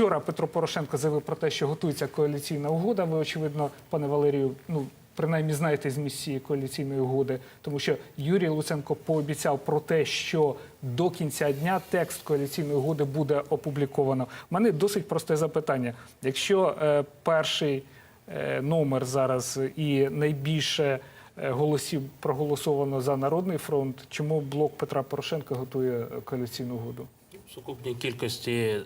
Вчора Петро Порошенко заявив про те, що готується коаліційна угода. Ви, очевидно, пане Валерію, ну принаймні знаєте зміст цієї коаліційної угоди, тому що Юрій Луценко пообіцяв про те, що до кінця дня текст коаліційної угоди буде опубліковано. У мене досить просте запитання. Якщо е, перший е, номер зараз і найбільше е, голосів проголосовано за Народний фронт, чому блок Петра Порошенка готує коаліційну угоду? В сукупній кількості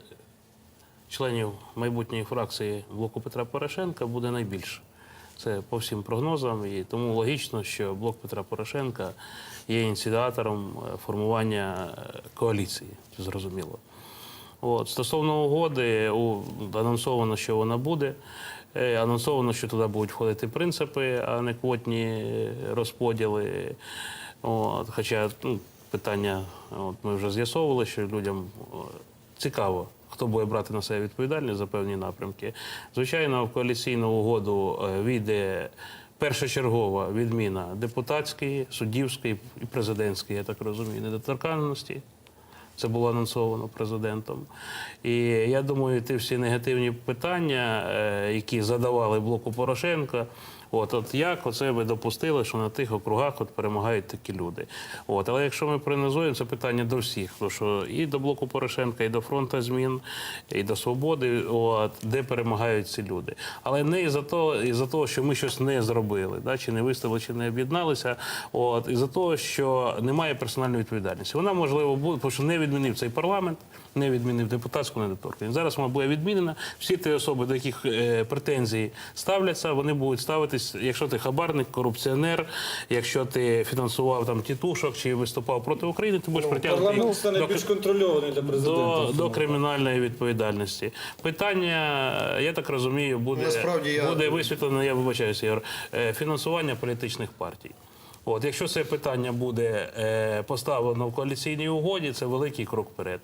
членів майбутньої фракції блоку Петра Порошенка буде найбільше. Це по всім прогнозам, і тому логічно, що блок Петра Порошенка є ініціатором е, формування е, коаліції, зрозуміло. От. Стосовно угоди, анонсовано, що вона буде. Е, Анонсовано, що туди будуть входити принципи, а не квотні розподіли. От. Хоча ну, питання, от, ми вже з'ясовували, що людям цікаво, хто буде брати на себе відповідальність за певні напрямки. Звичайно, в коаліційну угоду е, війде першочергова відміна депутатської, суддівської і президентської, я так розумію, недоторканності. Це було анонсовано президентом. І я думаю, ті всі негативні питання, е, які задавали блоку Порошенка, от, от як оце ви допустили, що на тих округах от перемагають такі люди. От, але якщо ми принизуємо це питання до всіх, тому що і до блоку Порошенка, і до фронту змін, і до свободи, от, де перемагають ці люди. Але не із-за того, із-за того, що ми щось не зробили, да, чи не виставили, чи не об'єдналися, от, із-за того, що немає персональної відповідальності. Вона можливо буде, тому що не відмінив цей парламент, не відмінив депутатську недоторканність. Зараз вона буде відмінена. Всі ті особи, до яких е, претензії ставляться, вони будуть ставитись, якщо ти хабарник, корупціонер, якщо ти фінансував там тітушок чи виступав проти України, ти будеш притягнути Парламент стане до- більш контрольований для президента. до, до кримінальної відповідальності. Питання, я так розумію, буде, я- буде висвітлено, я вибачаюся, Ігор, е, фінансування політичних партій. От, якщо це питання буде е, поставлено в коаліційній угоді, це великий крок вперед.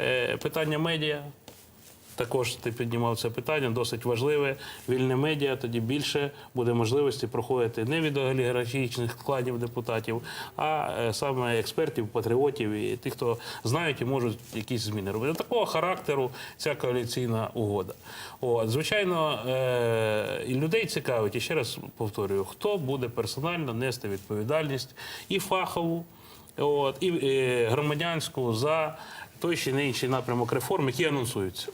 Е, питання медіа. Також ти піднімав це питання, досить важливе. Вільне медіа, тоді більше буде можливості проходити не від олігархічних складів депутатів, а е, саме експертів, патріотів і тих, хто знають і можуть якісь зміни робити. Такого характеру ця коаліційна угода. От, звичайно, е, і людей цікавить, і ще раз повторюю, хто буде персонально нести відповідальність і фахову, от, і е, громадянську за той чи не інший напрямок реформ, які анонсуються.